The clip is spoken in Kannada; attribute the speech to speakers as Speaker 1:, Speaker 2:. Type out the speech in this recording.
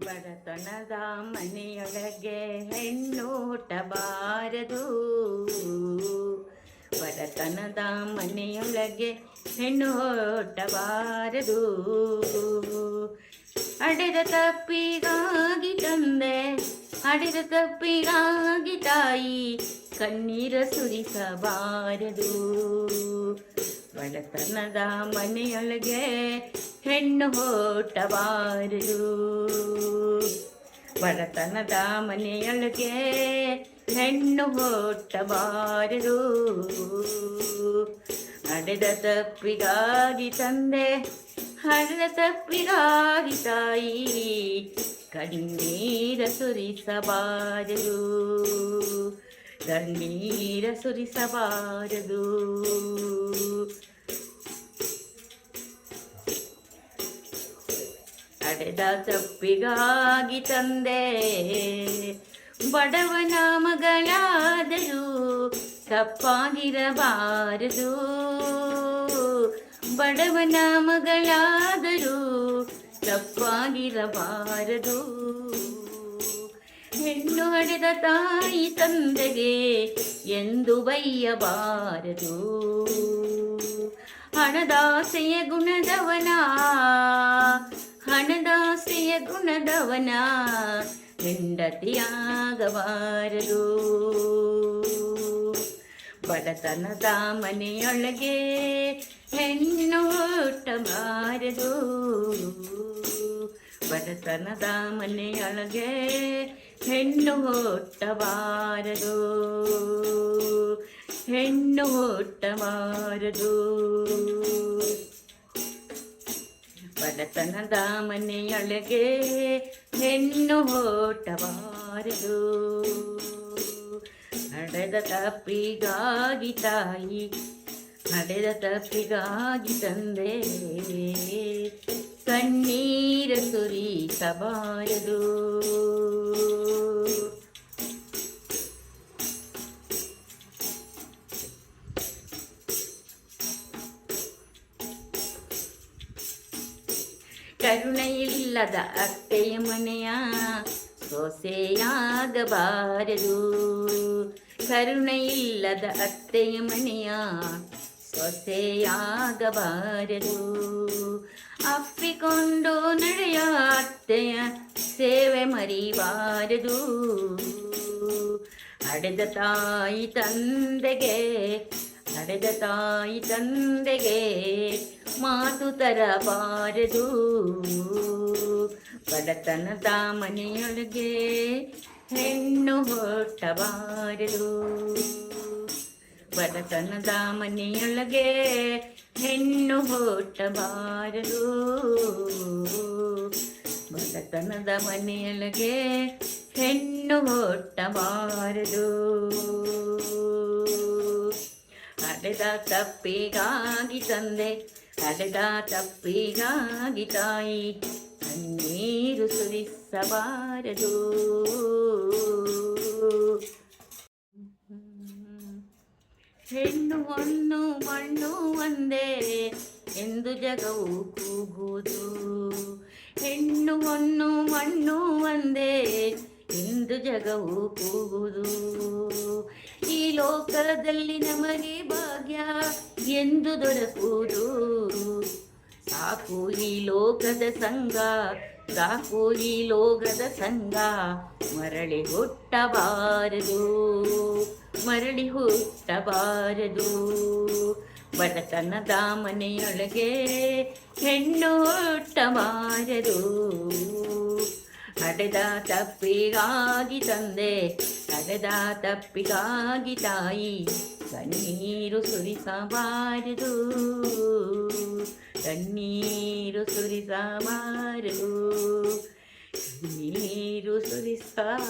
Speaker 1: ಬಡತನದ ಮನೆಯೊಳಗೆ ಹೆಣ್ಣೋಟ ಬಾರದು. ಬಡತನದ ಮನೆಯೊಳಗೆ ಹೆಣ್ಣೋಟ ಬಾರದು. ಅಡೆದ ತಪ್ಪಿಗಾಗಿ ತಂದೆ, ಅಡೆದ ತಪ್ಪಿಗಾಗಿ ತಾಯಿ ಕಣ್ಣೀರ ಸುರಿಸಬಾರದು. ಬಡತನದ ಮನೆಯೊಳಗೆ ಹೆಣ್ಣು ಹುಟ್ಟಬಾರದು ಬಡತನದ ಮನೆಯೊಳಗೆ ಹೆಣ್ಣು ಹುಟ್ಟಬಾರದು ನಡೆದ ತಪ್ಪಿಗಾಗಿ ತಂದೆ ಹಡೆದ ತಪ್ಪಿಗಾಗಿ ತಾಯಿ, ಕಣ್ಣೀರ ಸುರಿಸಬಾರದು. ಕಣ್ಣೀರ ಸುರಿಸಬಾರದು. ನಡೆದ ತಪ್ಪಿಗಾಗಿ ತಂದೆ. ಬಡವನ ಮಗಳಾದರೂ ತಪ್ಪಾಗಿರಬಾರದು. ಬಡವನ ಮಗಳಾದರೂ ತಪ್ಪಾಗಿರಬಾರದು. ಹೆಣ್ಣು ಹಡೆದ ತಾಯಿ ತಂದೆಗೆ ಎಂದು ಬೈಯಬಾರದು. ಹಣದಾಸೆಯ ಗುಣದವನ ಹಣದಾಸೆಯ ಗುಣದವನ ಹೆಂಡತಿಯಾಗಬಾರದು ಬಡತನದ ಮನೆಯೊಳಗೆ ಹೆಣ್ಣು ಹುಟ್ಟಬಾರದು ಬಡತನದ ಮನೆಯೊಳಗೆ ಹೆಣ್ಣು ಹುಟ್ಟಬಾರದು ಹೆಣ್ಣು ಹುಟ್ಟಬಾರದು ಬಡತನದ ಮನೆಯೊಳಗೆ ಹೆಣ್ಣು ಹುಟ್ಟಬಾರದು ನಡೆದ ತಪ್ಪಿಗಾಗಿ ತಾಯಿ ನಡೆದ ತಪ್ಪಿಗಾಗಿ ತಂದೆ. ಕಣ್ಣೀರ ಸುರಿಸಬಾರದು. ಕರುಣೆಯಿಲ್ಲದ ಅತ್ತೆಯ ಮನೆಯ ಸೊಸೆಯಾಗಬಾರದು. ಕರುಣೆಯಿಲ್ಲದ ಅತ್ತೆಯ ಮನೆಯ ಸೊಸೆಯಾಗಬಾರದು. ಅಪ್ಪಿಕೊಂಡು ನಡೆಯ ಅತ್ತೆಯ ಸೇವೆ ಮರಿಬಾರದು. ಅಡೆದ ತಾಯಿ ತಂದೆಗೆ ಹಡೆದ ತಾಯಿ ತಂದೆಗೆ ಮಾತು ತರಬಾರದು. ಬಡತನ ಮನೆಯೊಳಗೆ ಹೆಣ್ಣು ಹೊಟ್ಟಬಾರದು. ಬಡತನ ಮನೆಯೊಳಗೆ ಹೆಣ್ಣು ಹೊಟ್ಟಬಾರದು. ಬಡತನದ ಮನೆಯೊಳಗೆ ಹೆಣ್ಣು ಹುಟ್ಟಬಾರದು. ಹಡೆದ ತಪ್ಪಿಗಾಗಿ ತಂದೆ ಹಡೆದ ತಪ್ಪಿಗಾಗಿ ತಾಯಿ ಕಣ್ಣೀರು ಸುರಿಸಬಾರದು ಹೆಣ್ಣು ಹೊನ್ನು ಮಣ್ಣು ಒಂದೇ ಎಂದು ಜಗವು ಕೂಗುವುದು ಹೆಣ್ಣು ಹೊನ್ನು ಮಣ್ಣು ಒಂದೇ ಎಂದು ಜಗವು ಕೂಗುವುದು ಈ ಲೋಕದಲ್ಲಿ ನಮಗೆ ಭಾಗ್ಯ ಎಂದು ದೊರಕುವುದು. ಸಾಕು ಈ ಲೋಕದ ಸಂಘ, ಸಾಕು ಈ ಲೋಕದ ಸಂಘ, ಮರಳಿ ಹುಟ್ಟಬಾರದು ಮರಳಿ ಹುಟ್ಟಬಾರದು. ಬಡತನದ ಮನೆಯೊಳಗೆ ಹೆಣ್ಣು ಹುಟ್ಟಬಾರದು. ಹಡೆದ ತಪ್ಪಿಗಾಗಿ ತಂದೆ ಹಡೆದ ತಪ್ಪಿಗಾಗಿ ತಾಯಿ ಕಣ್ಣೀರು ಸುರಿಸಬಾರದು ಕಣ್ಣೀರು ಸುರಿಸಬಾರದು ಕಣ್ಣೀರು ಸುರಿಸಬಾರದು